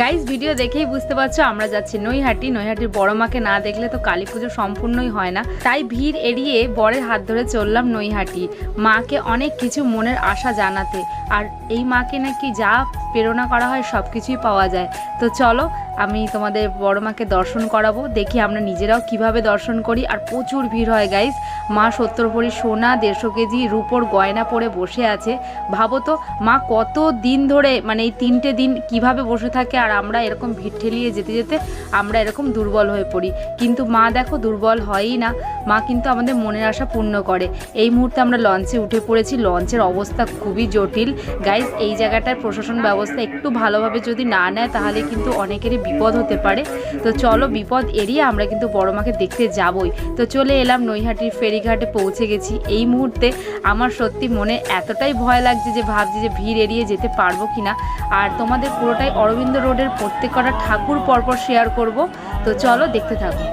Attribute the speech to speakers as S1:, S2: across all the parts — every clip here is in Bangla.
S1: গাইস ভিডিও দেখেই বুঝতে পারছ, আমরা যাচ্ছি নৈহাটি। নৈহাটির বড় মাকে না দেখলে তো কালী পুজো সম্পূর্ণই হয় না। তাই ভিড় এড়িয়ে বরের হাত ধরে চললাম নৈহাটি। মাকে অনেক কিছু মনের আশা জানাতে। আর এই মাকে নাকি যা প্রেরণা করা হয় সব কিছুই পাওয়া যায়। তো চলো আমি তোমাদের বড় মাকে দর্শন করাবো। দেখি আমরা নিজেরাও কীভাবে দর্শন করি। আর প্রচুর ভিড় হয় গাইস মা সত্তর ভরি সোনা, দেড়শো কেজি রূপোর গয়না পরে বসে আছে। ভাবো তো, মা কত দিন ধরে মানে এই তিনটে দিন কীভাবে বসে থাকে আর আমরা এরকম ভিড় ঠেলিয়ে যেতে যেতে আমরা এরকম দুর্বল হয়ে পড়ি। কিন্তু মা দেখো, দুর্বল হয়ই না। মা কিন্তু আমাদের মনের আশা পূর্ণ করে। এই মুহূর্তে আমরা লঞ্চে উঠে পড়েছি। লঞ্চের অবস্থা খুবই জটিল। গাইজ এই জায়গাটার প্রশাসন ব্যবস্থা একটু ভালোভাবে যদি না নেয়, তাহলে কিন্তু অনেকেরই বিপদ হতে পারে। তো চলো বিপদ এড়িয়ে আমরা কিন্তু বড় মাকে দেখতে যাবই। তো চলে এলাম নৈহাটির ফেরিঘাটে পৌঁছে গেছি। এই মুহূর্তে আমার সত্যি মনে এতটাই ভয় লাগছে যে ভাবছি যে ভিড় এড়িয়ে যেতে পারব কিনা। আর তোমাদের পুরোটাই অরবিন্দ রোডের প্রত্যেক কটা ঠাকুর পরপর শেয়ার করব। তো চলো দেখতে থাকো।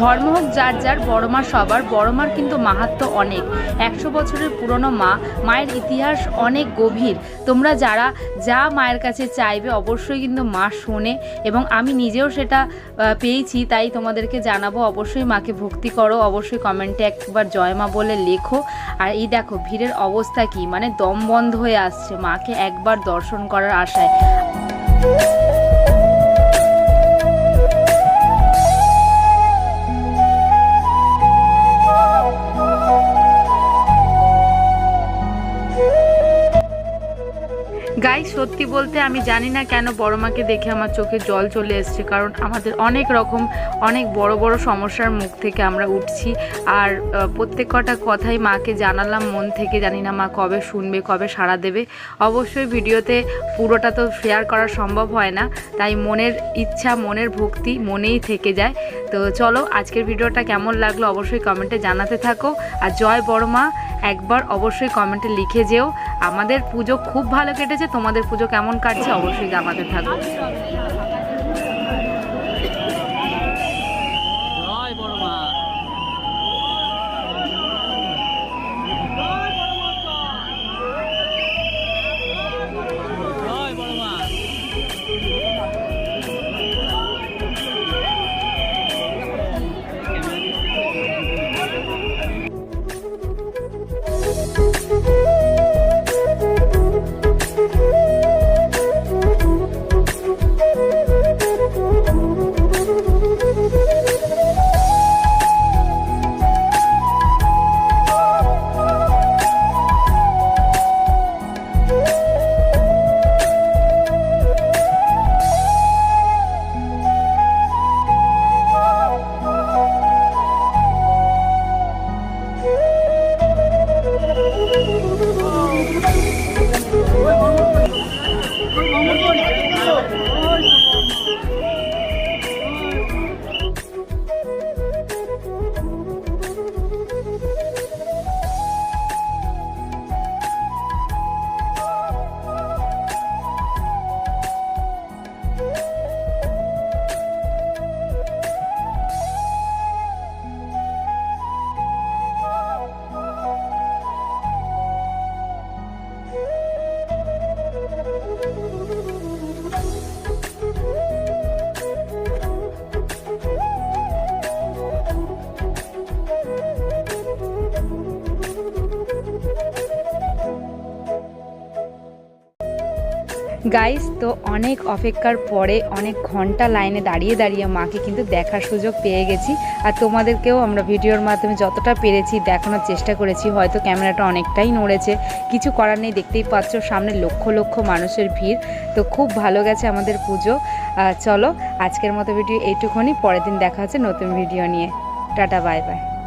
S1: ধর্ম হোক যার যার, বড় মা সবার, বড় মার কিন্তু মাহাত্ম অনেক। একশো বছরের পুরনো মা, মায়ের ইতিহাস অনেক গভীর। তোমরা যারা যা মায়ের কাছে চাইবে অবশ্যই কিন্তু মা শোনে এবং আমি নিজেও সেটা পেয়েছি, তাই তোমাদেরকে জানাব। অবশ্যই মাকে ভক্তি করো, অবশ্যই কমেন্টে একবার জয় মা বলে লেখো। আর এই দেখো, ভিড়ের অবস্থা কি? মানে দম বন্ধ হয়ে আসছে মাকে একবার দর্শন করার আশায়। সত্যি বলতে আমি জানি না কেন বড় মাকে দেখে আমার চোখে জল চলে এসছে, কারণ আমাদের অনেক রকম, অনেক বড় বড় সমস্যার মুখ থেকে আমরা উঠছি। আর প্রত্যেক কটা কথাই মাকে জানালাম, মন থেকে জানি না মা কবে শুনবে, কবে সাড়া দেবে। অবশ্যই ভিডিওতে পুরোটা তো শেয়ার করা সম্ভব হয় না, তাই মনের ইচ্ছা, মনের ভক্তি মনেই থেকে যায়। তো চলো, আজকের ভিডিওটা কেমন লাগল অবশ্যই কমেন্টে জানাতে থাকো। আর জয় বড় মা একবার অবশ্যই কমেন্টে লিখে যেও। আমাদের পুজো খুব ভালো কেটেছে। তোমাদের পুজো কেমন কাটছে অবশ্যই আমাদের থাকো। গাইস তো অনেক অপেক্ষার পরে অনেক ঘণ্টা লাইনে দাঁড়িয়ে দাঁড়িয়ে মাকে কিন্তু দেখার সুযোগ পেয়ে গেছি। আর তোমাদেরকেও আমরা ভিডিওর মাধ্যমে যতটা পেরেছি দেখানোর চেষ্টা করেছি, হয়তো ক্যামেরাটা অনেকটাই নড়েছে। কিছু করার নেই, দেখতেই পাচ্ছ সামনে লক্ষ লক্ষ মানুষের ভিড়। তো খুব ভালো গেছে আমাদের পুজো। চলো আজকের মতো ভিডিও এইটুকুনি, পরের দিন দেখা হচ্ছে নতুন ভিডিও নিয়ে। Tata, bye bye.